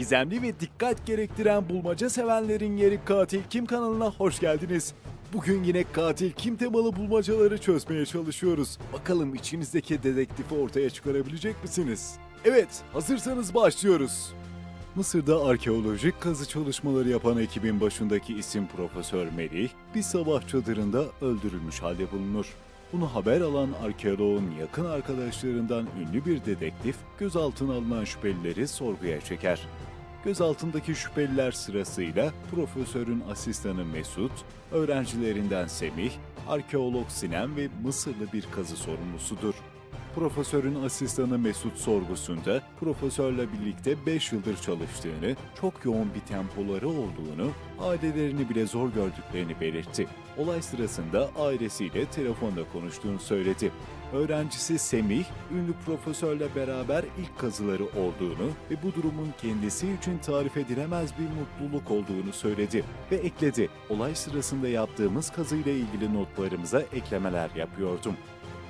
Gizemli ve dikkat gerektiren bulmaca sevenlerin yeri Katil Kim kanalına hoş geldiniz. Bugün yine katil kim temalı bulmacaları çözmeye çalışıyoruz. Bakalım içinizdeki dedektifi ortaya çıkarabilecek misiniz? Evet, hazırsanız başlıyoruz. Mısır'da arkeolojik kazı çalışmaları yapan ekibin başındaki isim Profesör Melih, bir sabah çadırında öldürülmüş halde bulunur. Bunu haber alan arkeoloğun yakın arkadaşlarından ünlü bir dedektif gözaltına alınan şüphelileri sorguya çeker. Gözaltındaki şüpheliler sırasıyla profesörün asistanı Mesut, öğrencilerinden Semih, arkeolog Sinem ve Mısırlı bir kazı sorumlusudur. Profesörün asistanı Mesut sorgusunda profesörle birlikte 5 yıldır çalıştığını, çok yoğun bir tempoları olduğunu, ailelerini bile zor gördüklerini belirtti. Olay sırasında ailesiyle telefonda konuştuğunu söyledi. Öğrencisi Semih, ünlü profesörle beraber ilk kazıları olduğunu ve bu durumun kendisi için tarif edilemez bir mutluluk olduğunu söyledi ve ekledi. Olay sırasında yaptığımız kazıyla ilgili notlarımıza eklemeler yapıyordum.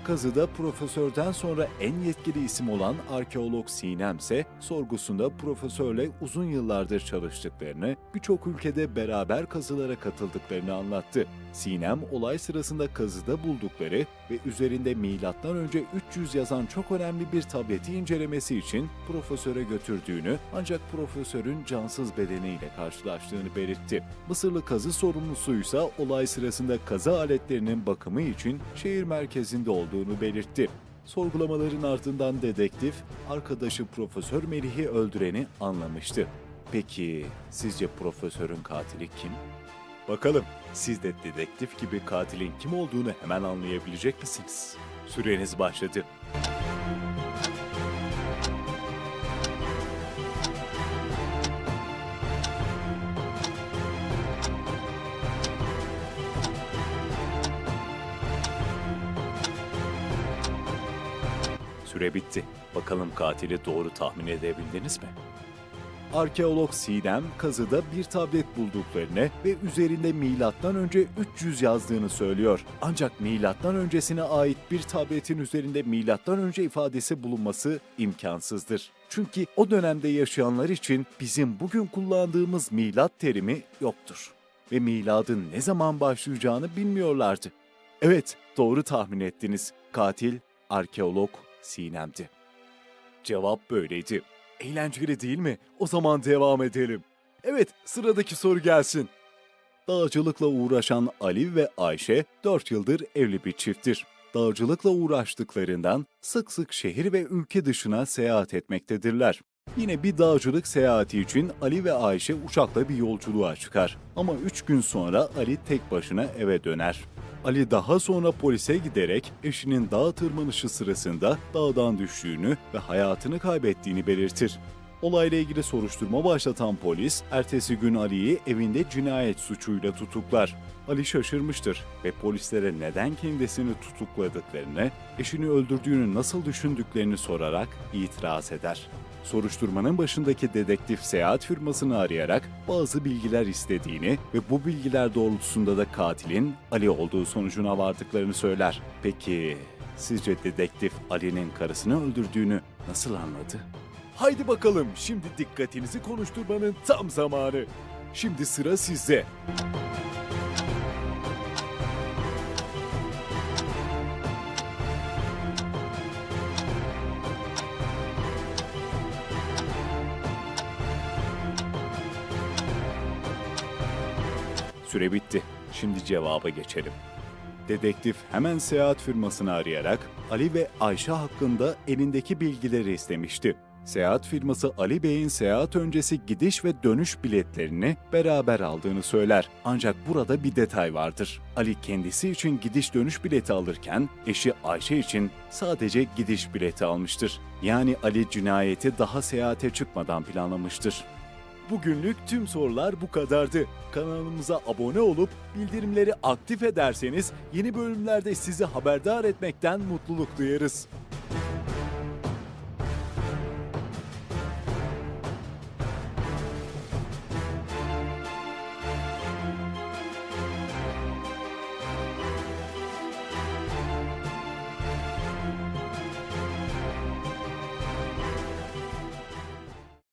Kazıda profesörden sonra en yetkili isim olan arkeolog Sinem ise sorgusunda profesörle uzun yıllardır çalıştıklarını, birçok ülkede beraber kazılara katıldıklarını anlattı. Sinem olay sırasında kazıda buldukları ve üzerinde milattan önce 300 yazan çok önemli bir tableti incelemesi için profesöre götürdüğünü ancak profesörün cansız bedeniyle karşılaştığını belirtti. Mısırlı kazı sorumlusuysa olay sırasında kazı aletlerinin bakımı için şehir merkezinde olduğunu belirtti. Sorgulamaların ardından dedektif, arkadaşı Profesör Melih'i öldüreni anlamıştı. Peki sizce profesörün katili kim? Bakalım siz de dedektif gibi katilin kim olduğunu hemen anlayabilecek misiniz? Süreniz başladı. Süre bitti. Bakalım katili doğru tahmin edebildiniz mi? Arkeolog Sinem kazıda bir tablet bulduklarını ve üzerinde milattan önce 300 yazdığını söylüyor. Ancak milattan öncesine ait bir tabletin üzerinde milattan önce ifadesi bulunması imkansızdır. Çünkü o dönemde yaşayanlar için bizim bugün kullandığımız milat terimi yoktur ve miladın ne zaman başlayacağını bilmiyorlardı. Evet, doğru tahmin ettiniz. Katil arkeolog Sinem'di. Cevap böyleydi. Eğlenceli değil mi? O zaman devam edelim. Evet, sıradaki soru gelsin. Dağcılıkla uğraşan Ali ve Ayşe 4 yıldır evli bir çifttir. Dağcılıkla uğraştıklarından sık sık şehir ve ülke dışına seyahat etmektedirler. Yine bir dağcılık seyahati için Ali ve Ayşe uçakla bir yolculuğa çıkar. Ama 3 gün sonra Ali tek başına eve döner. Ali daha sonra polise giderek eşinin dağ tırmanışı sırasında dağdan düştüğünü ve hayatını kaybettiğini belirtir. Olayla ilgili soruşturma başlatan polis, ertesi gün Ali'yi evinde cinayet suçuyla tutuklar. Ali şaşırmıştır ve polislere neden kendisini tutukladıklarını, eşini öldürdüğünü nasıl düşündüklerini sorarak itiraz eder. Soruşturmanın başındaki dedektif seyahat firmasını arayarak bazı bilgiler istediğini ve bu bilgiler doğrultusunda da katilin Ali olduğu sonucuna vardıklarını söyler. Peki sizce dedektif Ali'nin karısını öldürdüğünü nasıl anladı? Haydi bakalım şimdi dikkatinizi konuşturmanın tam zamanı. Şimdi sıra sizde. Süre bitti. Şimdi cevaba geçelim. Dedektif hemen seyahat firmasını arayarak Ali ve Ayşe hakkında elindeki bilgileri istemişti. Seyahat firması Ali Bey'in seyahat öncesi gidiş ve dönüş biletlerini beraber aldığını söyler. Ancak burada bir detay vardır. Ali kendisi için gidiş dönüş bileti alırken eşi Ayşe için sadece gidiş bileti almıştır. Yani Ali cinayeti daha seyahate çıkmadan planlamıştır. Bugünlük tüm sorular bu kadardı. Kanalımıza abone olup bildirimleri aktif ederseniz yeni bölümlerde sizi haberdar etmekten mutluluk duyarız.